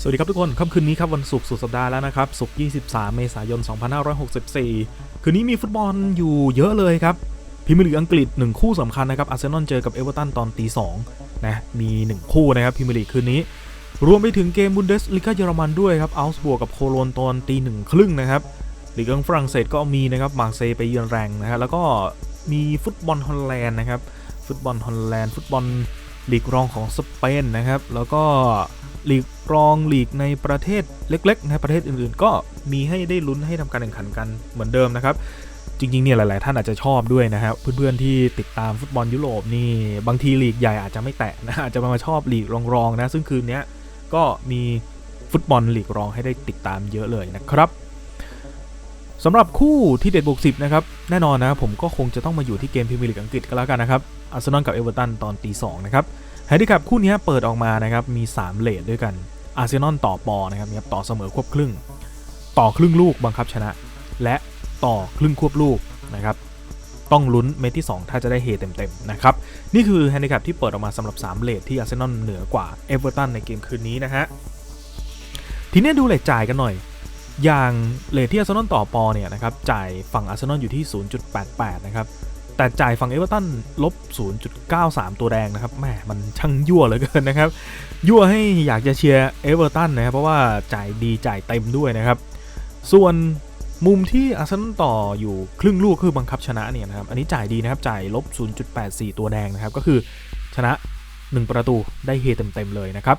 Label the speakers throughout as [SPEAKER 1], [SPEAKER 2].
[SPEAKER 1] สวัสดีครับทุกคนค่ำคืนนี้ครับวันศุกร์สุดสัปดาห์แล้วนะครับศุกร์23 เมษายน 2564 คืนนี้มีฟุตบอลอยู่เยอะเลยครับพรีเมียร์ลีกอังกฤษ 1 คู่สำคัญนะครับอาร์เซนอลเจอกับเอเวอร์ตันตอนตี2นะมี 1 คู่นะครับพรีเมียร์ลีกคืนนี้ รวมไปถึงเกมบุนเดสลิกาเยอรมันด้วยครับอัลส์บวกกับโคโลนตอนตีหนึ่งครึ่งนะครับลีกอังฝรั่งเศสก็มีนะครับมาร์เซย์ไปเยือนแรงนะฮะแล้วก็มีฟุตบอลฮอลแลนด์นะครับฟุตบอลฮอลแลนด์ฟุตบอลลีกรองของสเปนนะครับแล้วก็ ลีกรองลีกในประเทศเล็ก ๆ ในประเทศอื่นๆ ก็มีให้ได้ลุ้นให้ทำการแข่งขันกันเหมือนเดิมนะครับ จริงๆเนี่ยหลาย ๆ ท่านอาจจะชอบด้วยนะครับเพื่อนๆที่ติดตามฟุตบอลยุโรปนี่บางทีลีกใหญ่อาจจะไม่แตะนะอาจจะมาชอบลีกรองๆนะซึ่งคืนนี้ก็มีฟุตบอลลีกรองให้ได้ติดตามเยอะเลยนะครับสำหรับคู่ที่เด็ดบวกสินะครับ แน่นอนนะผมก็คงจะต้องมาอยู่ที่เกมพรีเมียร์ลีกอังกฤษก็แล้วกันนะครับอาร์เซนอลกับเอเวอร์ตันตอนตีสองนะครับ ไฮดิคับคู่นี้เปิดออกมานะครับมี 3 เลทด้วยกันอาร์เซนอลต่อปอนะครับต่อเสมอควบครึ่ง ต่อครึ่งลูกบังคับชนะ และต่อครึ่งควบลูกนะครับต้องลุ้นเมตที่ 2 ถ้าจะได้เฮเต็มๆนะครับนี่คือแฮนดิคับที่เปิดออกมาสำหรับ 3 เลทที่อาร์เซนอลเหนือกว่าเอเวอร์ตันในเกมคืนนี้นะฮะทีนี้ดูเลทจ่ายกันหน่อย อย่างเลทที่อาร์เซนอลต่อปอเนี่ยนะครับจ่ายฝั่งอาร์เซนอลอยู่ที่ 0.88 นะครับ แต่จ่ายฝั่งเอเวอร์ตันลบ 0.93 ตัวแดงนะครับแหมมันช่างยั่วเหลือเกินนะครับ ยั่วให้อยากจะเชียร์เอเวอร์ตันนะครับ เพราะว่าจ่ายดีจ่ายเต็มด้วยนะครับ ส่วนมุมที่อาร์เซนอลต่ออยู่ครึ่งลูกคือบังคับชนะเนี่ยนะครับ อันนี้จ่ายดีนะครับ จ่ายลบ 0.84 ตัวแดงนะครับ ก็คือชนะ 1 ประตูได้เฮเต็มๆเลยนะครับ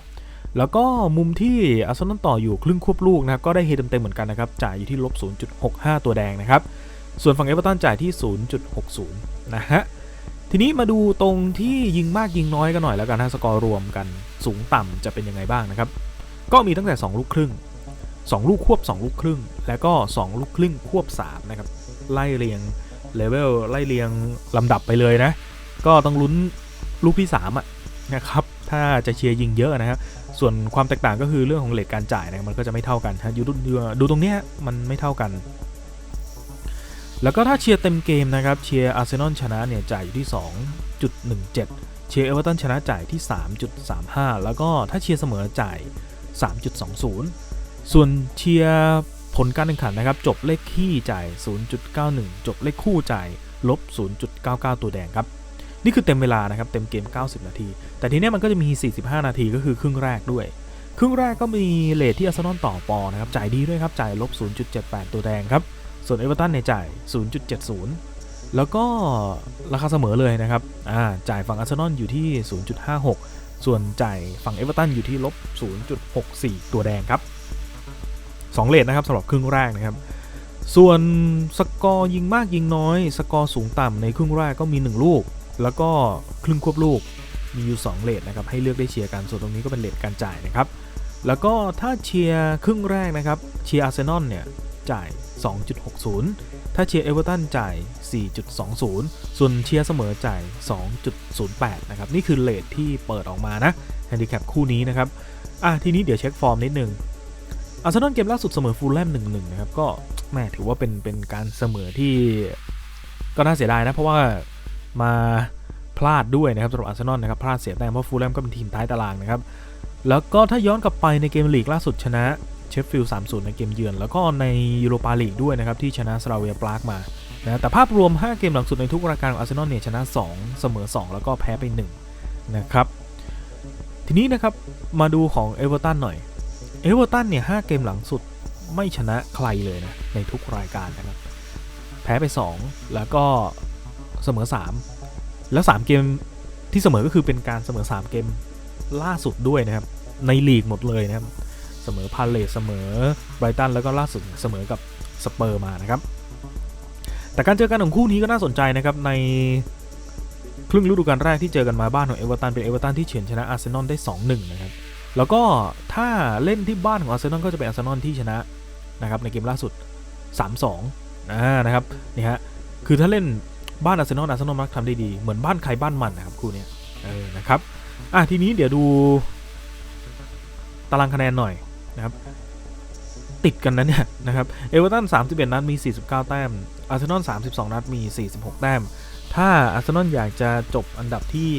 [SPEAKER 1] แล้วก็มุมที่อาร์เซนอลต่ออยู่ครึ่งควบลูกนะครับ ก็ได้เฮเต็มๆเหมือนกันนะครับ จ่ายอยู่ที่ลบ 0.65 ตัวแดงนะครับ ส่วนฝั่งเอเวอร์ตันจ่ายที่ 0.60 นะฮะ ทีนี้มาดูตรงที่ยิงมากยิงน้อยกันหน่อยแล้วกันนะสกอร์รวมกันสูงต่ำจะเป็นยังไงบ้างนะครับ ก็มีตั้งแต่ 2 ลูกครึ่ง 2 ลูกควบ 2 ลูกครึ่ง แล้วก็ 2 ลูกครึ่งควบ 3 นะครับ ไล่เรียงเลเวลไล่เรียงลำดับไปเลยนะ ก็ต้องลุ้นลูกที่ 3 อะนะครับ ถ้าจะเชียร์ยิงเยอะนะครับส่วนความแตกต่างก็คือเรื่องของเลทการจ่ายนะ มันก็จะไม่เท่ากันฮะดูดูดูตรงเนี้ยมันไม่เท่ากัน แล้วก็ถ้าเชียร์เต็มเกมนะครับเชียร์อาร์เซนอลชนะเนี่ยจ่ายอยู่ที่ 2.17 เชียร์เอเวอร์ตันชนะจ่ายที่ 3.35 แล้วก็ถ้าเชียร์เสมอจ่าย 3.20 ส่วนเชียร์ผลการแข่งขันนะครับจบเลขขี้จ่าย 0.91 จบเลขคู่จ่ายลบ 0.99 ตัวแดงครับนี่คือเต็มเวลานะครับเต็มเกม 90 นาที แต่ทีนี้มันก็จะมี 45 นาทีก็คือครึ่งแรกด้วย ครึ่งแรกก็มีเลทที่อาร์เซนอลต่อปอนะครับจ่ายดีด้วยครับจ่ายลบ 0.78 ตัวแดงครับ ส่วนเอเวอร์ตันในจ่าย 0.70 แล้วก็ราคาเสมอเลยนะครับอ่าจ่ายฝั่งอาร์เซนอลอยู่ที่ 0.56 ส่วนจ่ายฝั่งเอเวอร์ตันอยู่ที่ลบ 0.64 ตัวแดงครับ2เลทนะครับสำหรับครึ่งแรกนะครับ ส่วนสกอร์ยิงมากยิงน้อย สกอร์สูงต่ำในครึ่งแรกก็มี 1 ลูก แล้วก็ครึ่งควบลูกมีอยู่ 2 เลทนะครับให้เลือกได้เชียร์กันส่วนตรงนี้ก็เป็นเลทการจ่ายนะครับ แล้วก็ถ้าเชียร์ครึ่งแรกนะครับเชียร์อาร์เซนอลเนี่ย จ่าย 2.60 ถ้าเชียร์เอเวอร์ตันจ่าย 4.20 ส่วนเชียร์เสมอจ่าย 2.08 นะครับ นี่คือเลทที่เปิดออกมานะแฮนดิแคปคู่นี้นะครับ อะทีนี้เดี๋ยวเช็คฟอร์มนิดนึงอาร์เซนอลเกมล่าสุดเสมอฟูลแลม1-1 นะครับ ก็แม่ถือว่าเป็นเป็นการเสมอที่ก็น่าเสียดายนะ เพราะว่ามาพลาดด้วยนะครับสำหรับอาร์เซนอลนะครับพลาดเสียแต้มเพราะฟูลแลมก็เป็นทีมท้ายตารางนะครับแล้วก็ถ้าย้อนกลับไปในเกมลีกล่าสุดชนะ เชฟฟิลด์3-0 ในเกมเยือน แล้วก็ในยูโรปาลีกด้วยนะครับ ที่ชนะสลาเวียปรากมานะแต่ภาพรวม 5 เกมหลังสุดในทุกรายการของอาร์เซนอลเนี่ยชนะ 2 เสมอ 2 แล้วก็แพ้ไป 1 นะครับ ทีนี้นะครับมาดูของเอเวอร์ตันหน่อยเอเวอร์ตันเนี่ย5เกมหลังสุดไม่ชนะใครเลยนะในทุกรายการนะครับ แพ้ไป 2 แล้วก็เสมอ 3 แล้ว 3 เกมที่เสมอก็คือเป็นการเสมอ 3 เกมล่าสุดด้วยนะครับ ในลีกหมดเลยนะครับ เสมอพาเลตเสมอไบรตันแล้วก็ล่าสุดเสมอกับสเปอร์มานะครับ แต่การเจอกันของคู่นี้ก็น่าสนใจนะครับในครึ่งฤดูกาลแรกที่เจอกันมาบ้านของเอเวอร์ตันเป็นเอเวอร์ตันที่เฉือนชนะอาร์เซนอลได้ 2-1 นะครับ แล้วก็ถ้าเล่นที่บ้านของอาร์เซนอลก็จะเป็นอาร์เซนอลที่ชนะนะครับในเกมล่าสุด 3-2อ่านะครับนี่ฮะคือถ้าเล่นบ้านอาร์เซนอลอาร์เซนอลมักทำได้ดีเหมือนบ้านใครบ้านมันนะครับคู่นี้เออนะครับอะทีนี้เดี๋ยวดูตารางคะแนนหน่อย นะครับ ติดกันนะเนี่ยนะครับ เอเวอร์ตัน 31 นัดมี 49 แต้ม อาร์เซนอล 32 นัดมี 46 แต้ม ถ้าอาร์เซนอลอยากจะจบอันดับที่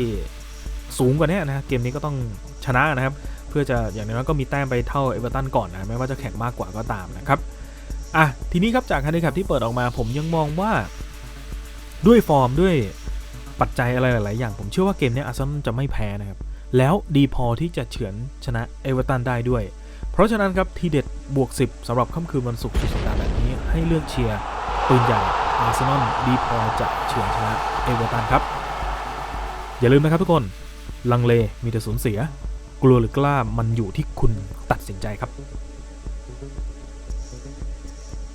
[SPEAKER 1] สูงกว่านี้นะเกมนี้ก็ต้องชนะนะครับ เพื่อจะอย่างน้อยก็มีแต้มไปเท่าเอเวอร์ตันก่อนนะ ไม่ว่าจะแข่งมากกว่าก็ตามนะครับ อะ ทีนี้ครับจากคันดีแคปที่เปิดออกมา ผมยังมองว่าด้วยฟอร์มด้วยปัจจัยอะไรหลาย ๆ อย่างผมเชื่อว่าเกมนี้อาร์เซนอลจะไม่แพ้นะครับ แล้วดีพอที่จะเฉือนชนะเอเวอร์ตันได้ด้วย ราะฉะนั้นครับทีเด็ดบวก 10สำหรับค่ำคืนวันศุกร์สุดสัปดาห์แบบนี้ให้เลือกเชียร์ปืนใหญ่อาร์เซนอลดีพอจะเฉือนชนะเอเวอร์ตันครับ อย่าลืมนะครับทุกคน ลังเลมีแต่สูญเสีย กลัวหรือกล้ามันอยู่ที่คุณตัดสินใจครับ